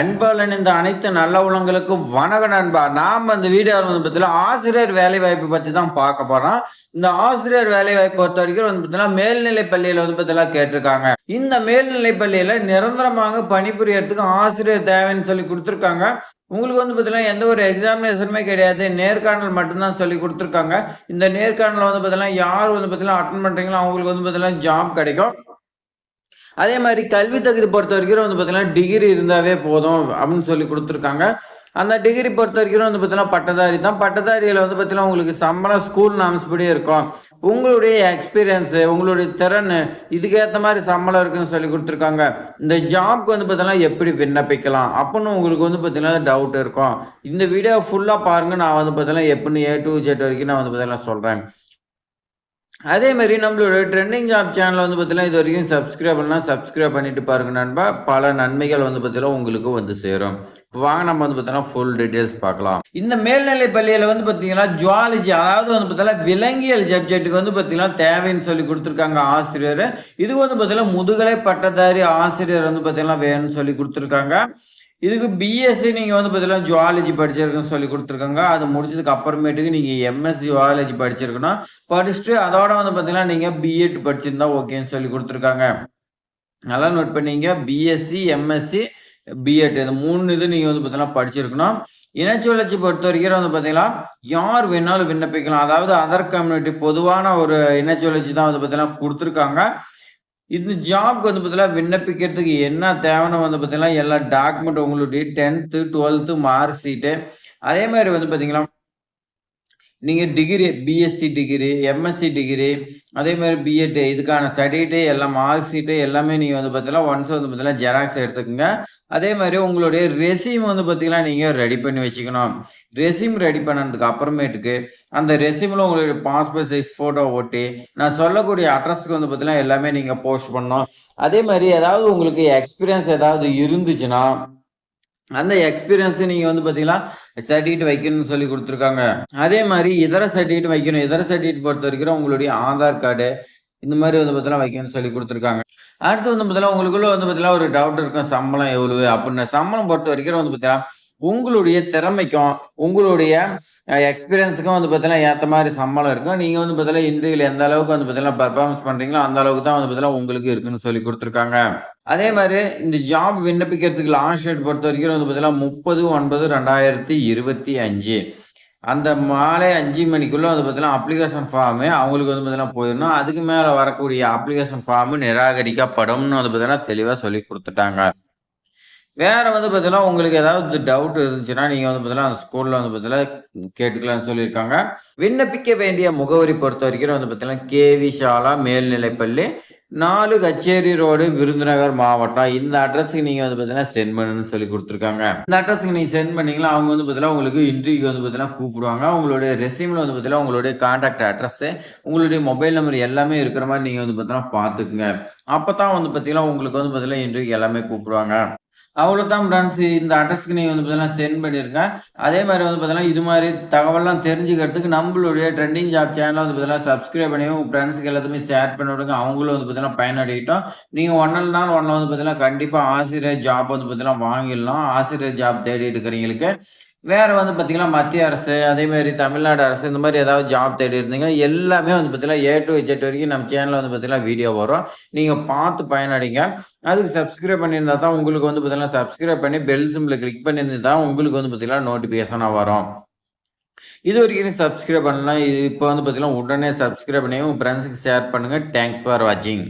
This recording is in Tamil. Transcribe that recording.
அன்பாளன் இந்த அனைத்து நல்ல உலங்களுக்கும் வணக்க நண்பா. நாம் அந்த வீடியோ வந்து பார்த்தீங்கன்னா ஆசிரியர் வேலை வாய்ப்பு பத்தி தான் பார்க்க போறோம். இந்த ஆசிரியர் வேலை வாய்ப்பு பொறுத்த வரைக்கும் வந்து பார்த்தீங்கன்னா மேல்நிலை பள்ளியில வந்து பார்த்தீங்கன்னா கேட்டிருக்காங்க. இந்த மேல்நிலை பள்ளியில நிரந்தரமாக பணிபுரியறதுக்கு ஆசிரியர் தேவைன்னு சொல்லி கொடுத்துருக்காங்க. உங்களுக்கு வந்து பார்த்தீங்கன்னா எந்த ஒரு எக்ஸாமினேஷனுமே கிடையாது. நேர்காணல் மட்டும்தான் சொல்லி கொடுத்துருக்காங்க. இந்த நேர்காணல் வந்து பார்த்தீங்கன்னா யார் வந்து பார்த்தீங்கன்னா அட்டன் பண்றீங்களோ அவங்களுக்கு வந்து பார்த்தீங்கன்னா ஜாப் கிடைக்கும். அதே மாதிரி கல்வி தகுதி பொறுத்த வரைக்கும் வந்து பார்த்தீங்கன்னா டிகிரி இருந்தாவே போதும் அப்படின்னு சொல்லி கொடுத்துருக்காங்க. அந்த டிகிரி பொறுத்த வரைக்கும் வந்து பார்த்தீங்கன்னா பட்டதாரி தான். பட்டதாரியில் வந்து பார்த்தீங்கன்னா உங்களுக்கு சம்பளம் ஸ்கூல் நாம்ஸ் படி இருக்கும். உங்களுடைய எக்ஸ்பீரியன்ஸு உங்களுடைய திறன் இதுக்கேற்ற மாதிரி சம்பளம் இருக்குன்னு சொல்லி கொடுத்துருக்காங்க. இந்த ஜாப்க்கு வந்து பார்த்தீங்கன்னா எப்படி விண்ணப்பிக்கலாம் அப்புடின்னு உங்களுக்கு வந்து பார்த்தீங்கன்னா டவுட் இருக்கும். இந்த வீடியோ ஃபுல்லாக பாருங்கள் நான் வந்து பார்த்தீங்கன்னா எப்படின்னு ஏ டு ஜெட் வரைக்கும் நான் வந்து பார்த்தீங்கன்னா சொல்கிறேன் அதே மாதிரி நம்மளோட ட்ரெண்டிங் ஜாப் சேனல் வந்து பார்த்தீங்கன்னா இது வரைக்கும் சப்ஸ்கிரைப் பண்ணால் சப்ஸ்கிரைப் பண்ணிட்டு பாருங்க நண்பா. பல நன்மைகள் வந்து பார்த்தீங்கன்னா உங்களுக்கு வந்து சேரும். வாங்க நம்ம வந்து பார்த்தோன்னா ஃபுல் டீட்டெயில்ஸ் பார்க்கலாம். இந்த மேல்நிலை பள்ளியில் வந்து பார்த்தீங்கன்னா ஜுவாலஜி அதாவது வந்து பார்த்தீங்கன்னா விலங்கியல் சப்ஜெக்ட்டுக்கு வந்து பார்த்தீங்கன்னா தேவைன்னு சொல்லி கொடுத்துருக்காங்க ஆசிரியர். இது வந்து பார்த்தீங்கன்னா முதுகலை பட்டதாரி ஆசிரியர் வந்து பார்த்தீங்கன்னா வேணும்னு சொல்லி கொடுத்துருக்காங்க. இதுக்கு பிஎஸ்சி நீங்கள் வந்து பார்த்தீங்கன்னா ஜுவாலஜி படிச்சிருக்குன்னு சொல்லி கொடுத்துருக்காங்க. அது முடிச்சதுக்கு அப்புறமேட்டுக்கு நீங்கள் எம்எஸ்சி ஜுவாலஜி படிச்சிருக்கணும். படிச்சுட்டு அதோட வந்து பார்த்தீங்கன்னா நீங்கள் பிஎட் படிச்சிருந்தா ஓகேன்னு சொல்லி கொடுத்துருக்காங்க. நல்லா நோட் பண்ணீங்க. பிஎஸ்சி எம்எஸ்சி பிஎட் இந்த மூணு இது நீங்கள் வந்து பார்த்தீங்கன்னா படிச்சிருக்கணும். இனச்சுழற்சி பொறுத்த வரைக்கும் வந்து பார்த்தீங்கன்னா யார் வேணாலும் விண்ணப்பிக்கலாம். அதாவது அதர் கம்யூனிட்டி பொதுவான ஒரு இனச்சுழற்சி தான் வந்து பார்த்தீங்கன்னா கொடுத்துருக்காங்க. இந்த ஜாப்க்கு வந்து பார்த்தீங்கன்னா விண்ணப்பிக்கிறதுக்கு என்ன தேவைன்னு வந்து பார்த்தீங்கன்னா எல்லா டாக்குமெண்ட் உங்களுடைய டென்த்து டுவெல்த்து மார்க் ஷீட்டு அதே மாதிரி வந்து பார்த்தீங்கன்னா நீங்கள் degree BSc degree MSc degree அதே மாதிரி பிஎட்டு இதுக்கான சர்டிஃபிகேட்டு எல்லாம் மார்க் ஷீட்டு எல்லாமே நீங்கள் வந்து பார்த்தீங்கன்னா ஒன்ஸ் வந்து பார்த்தீங்கன்னா ஜெராக்ஸ் எடுத்துக்கோங்க. அதே மாதிரி உங்களுடைய ரெசியூம் வந்து பார்த்தீங்கன்னா நீங்கள் ரெடி பண்ணி வச்சுக்கணும். ரெசியூம் ரெடி பண்ணதுக்கு அப்புறமேட்டுக்கு அந்த ரெசியூமில் உங்களுடைய பாஸ்போர்ட் சைஸ் ஃபோட்டோ ஓட்டி நான் சொல்லக்கூடிய அட்ரஸ்க்கு வந்து பார்த்தீங்கன்னா எல்லாமே நீங்கள் போஸ்ட் பண்ணணும். அதே மாதிரி ஏதாவது உங்களுக்கு எக்ஸ்பீரியன்ஸ் ஏதாவது இருந்துச்சுன்னா அந்த எக்ஸ்பீரியன்ஸை நீங்கள் வந்து பார்த்தீங்கன்னா சர்டிஃபிகேட் வைக்கணும்னு சொல்லி கொடுத்துருக்காங்க. அதே மாதிரி இதர சர்டிஃபிகேட் வைக்கணும். இதர சர்டிஃபிகேட் பொறுத்த வரைக்கும் உங்களுடைய ஆதார் கார்டு இந்த மாதிரி வந்து பார்த்தீங்கன்னா வைக்கணும்னு சொல்லி கொடுத்துருக்காங்க. அடுத்து வந்து பார்த்தீங்கன்னா உங்களுக்குள்ள வந்து பார்த்தீங்கன்னா ஒரு டவுட் இருக்கும். சம்பளம் எவ்வளவு அப்படின்னு. சம்பளம் பொறுத்த வரைக்கும் வந்து பார்த்தீங்கன்னா உங்களுடைய திறமைக்கும் உங்களுடைய எக்ஸ்பீரியன்ஸுக்கும் வந்து பார்த்தீங்கன்னா ஏற்ற மாதிரி சம்பளம் இருக்கும். நீங்கள் வந்து பார்த்தீங்கன்னா இந்தியில் எந்த அளவுக்கு வந்து பார்த்தீங்கன்னா பர்ஃபார்மன்ஸ் பண்ணுறீங்களோ அந்த அளவுக்கு தான் வந்து பார்த்தீங்கன்னா உங்களுக்கு இருக்குன்னு சொல்லி கொடுத்துருக்காங்க. அதே மாதிரி இந்த ஜாப் விண்ணப்பிக்கிறதுக்கு லாஸ்ட் டேட் பொறுத்த வரைக்கும் வந்து பார்த்தீங்கன்னா முப்பது ஒன்பது ரெண்டாயிரத்தி இருபத்தி அஞ்சு. அந்த மாலை அஞ்சு மணிக்குள்ளே வந்து பார்த்தீங்கன்னா அப்ளிகேஷன் ஃபார்மு அவங்களுக்கு வந்து பார்த்தீங்கன்னா போயிடணும். அதுக்கு மேலே வரக்கூடிய அப்ளிகேஷன் ஃபார்மு நிராகரிக்கப்படும்னு வந்து பார்த்தீங்கன்னா தெளிவாக சொல்லி கொடுத்துட்டாங்க. வேற வந்து பார்த்தீங்கன்னா உங்களுக்கு ஏதாவது டவுட் இருந்துச்சுன்னா நீங்கள் வந்து பார்த்தீங்கன்னா அந்த ஸ்கூலில் வந்து பார்த்தீங்கன்னா கேட்டுக்கலாம்னு சொல்லியிருக்காங்க விண்ணப்பிக்க வேண்டிய முகவரி பொறுத்த வரைக்கும் வந்து பார்த்தீங்கன்னா கேவி ஷாலா மேல்நிலைப்பள்ளி நாலு கச்சேரி ரோடு விருதுநகர் மாவட்டம் இந்த அட்ரஸுக்கு நீங்கள் வந்து பார்த்தீங்கன்னா சென்ட் பண்ணுன்னு சொல்லி கொடுத்துருக்காங்க இந்த அட்ரஸுக்கு நீங்கள் சென்ட் பண்ணீங்களா அவங்க வந்து பார்த்தீங்கன்னா உங்களுக்கு இன்டர்வியூ வந்து பார்த்தீங்கன்னா கூப்பிடுவாங்க உங்களுடைய ரெசியூமில் வந்து பார்த்தீங்கன்னா உங்களுடைய கான்டாக்ட் அட்ரஸ் உங்களுடைய மொபைல் நம்பர் எல்லாமே இருக்கிற மாதிரி நீங்கள் வந்து பார்த்தீங்கன்னா பார்த்துக்குங்க அப்போ தான் வந்து பார்த்தீங்கன்னா உங்களுக்கு வந்து பார்த்தீங்கன்னா இன்டர்வியூ எல்லாமே கூப்பிடுவாங்க அவ்வளோதான் ஃப்ரெண்ட்ஸ் இந்த அட்ரஸ்க்கு நீங்கள் வந்து பார்த்தீங்கன்னா சென்ட் பண்ணியிருக்கேன் அதே மாதிரி வந்து பார்த்தீங்கன்னா இது மாதிரி தகவலாம் தெரிஞ்சுக்கிறதுக்கு நம்மளுடைய ட்ரெண்டிங் ஜாப் சேனலை வந்து பார்த்தீங்கன்னா சப்ஸ்கிரைப் பண்ணி உங்கள் ஃப்ரெண்ட்ஸுக்கு எல்லாத்தையுமே ஷேர் பண்ணி விடுங்க. அவங்களும் வந்து பார்த்தீங்கன்னா பயனடையிட்டோம். நீங்கள் ஒன்றில் நாள் ஒன்றில் வந்து பார்த்தீங்கன்னா கண்டிப்பாக ஆசிரியர் ஜாப் வந்து பார்த்தீங்கன்னா வாங்கிடலாம். ஆசிரியர் ஜாப் தேடிட்டு இருக்கிறவங்களுக்கு வேற வந்து பார்த்திங்கன்னா மத்திய அரசு அதே மாதிரி தமிழ்நாடு அரசு இந்த மாதிரி ஏதாவது ஜாப் தேடி இருந்தீங்கன்னா எல்லாமே வந்து பார்த்திங்கன்னா ஏ டு ஜெட் வரைக்கும் நம்ம சேனலில் வந்து பார்த்திங்கன்னா வீடியோ வரும். நீங்கள் பார்த்து பயனடைங்க. அதுக்கு சப்ஸ்கிரைப் பண்ணியிருந்தா தான் உங்களுக்கு வந்து பார்த்திங்கன்னா சப்ஸ்கிரைப் பண்ணி பெல் சிம்பிள் கிளிக் பண்ணியிருந்தா தான் உங்களுக்கு வந்து பார்த்திங்கன்னா நோட்டிஃபிகேஷனாக வரும். இது வரைக்கும் சப்ஸ்கிரைப் பண்ணலாம் இப்போ வந்து பார்த்திங்கன்னா உடனே சப்ஸ்கிரைப் பண்ணி உங்கள் ஃப்ரெண்ட்ஸுக்கு ஷேர் பண்ணுங்கள் தேங்க்ஸ் ஃபார் வாட்சிங்